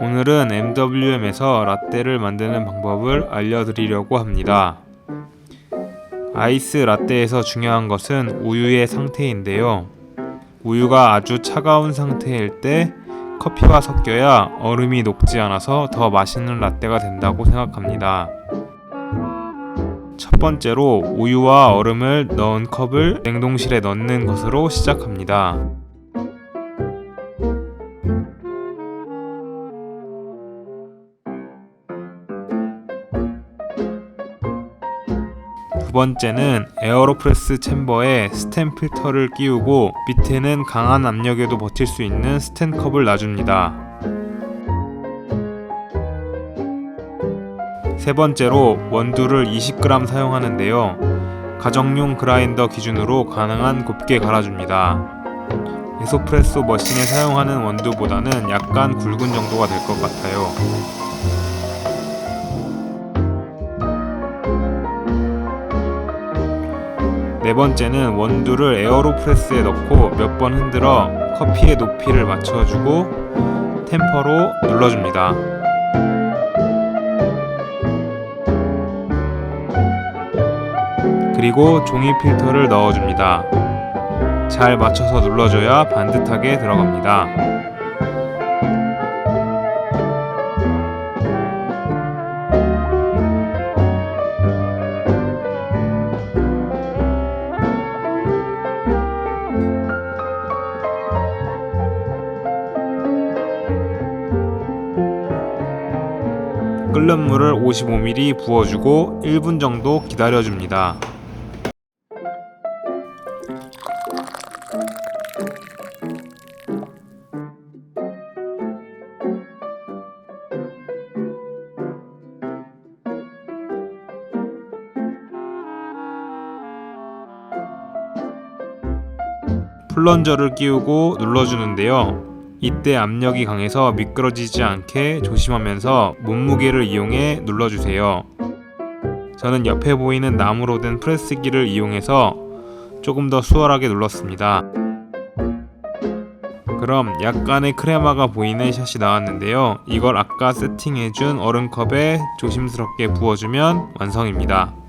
오늘은 MWM에서 라떼를 만드는 방법을 알려드리려고 합니다. 아이스 라떼에서 중요한 것은 우유의 상태인데요. 우유가 아주 차가운 상태일 때 커피와 섞여야 얼음이 녹지 않아서 더 맛있는 라떼가 된다고 생각합니다. 첫 번째로 우유와 얼음을 넣은 컵을 냉동실에 넣는 것으로 시작합니다. 번째는 에어로프레스 챔버에 스텐 필터를 끼우고 밑에는 강한 압력에도 버틸 수 있는 스텐 컵을 놔줍니다. 세 번째로 원두를 20g 사용하는데요. 가정용 그라인더 기준으로 가능한 곱게 갈아줍니다. 에소프레소 머신에 사용하는 원두보다는 약간 굵은 정도가 될 것 같아요. 네 번째는 원두를 에어로프레스에 넣고 몇 번 흔들어 커피의 높이를 맞춰주고 템퍼로 눌러줍니다. 그리고 종이 필터를 넣어줍니다. 잘 맞춰서 눌러줘야 반듯하게 들어갑니다. 끓는 물을 55ml 부어주고 1분 정도 기다려줍니다. 플런저를 끼우고 눌러주는데요. 이때 압력이 강해서 미끄러지지 않게 조심하면서 몸무게를 이용해 눌러주세요. 저는 옆에 보이는 나무로 된 프레스기를 이용해서 조금 더 수월하게 눌렀습니다. 그럼 약간의 크레마가 보이는 샷이 나왔는데요. 이걸 아까 세팅해준 얼음컵에 조심스럽게 부어주면 완성입니다.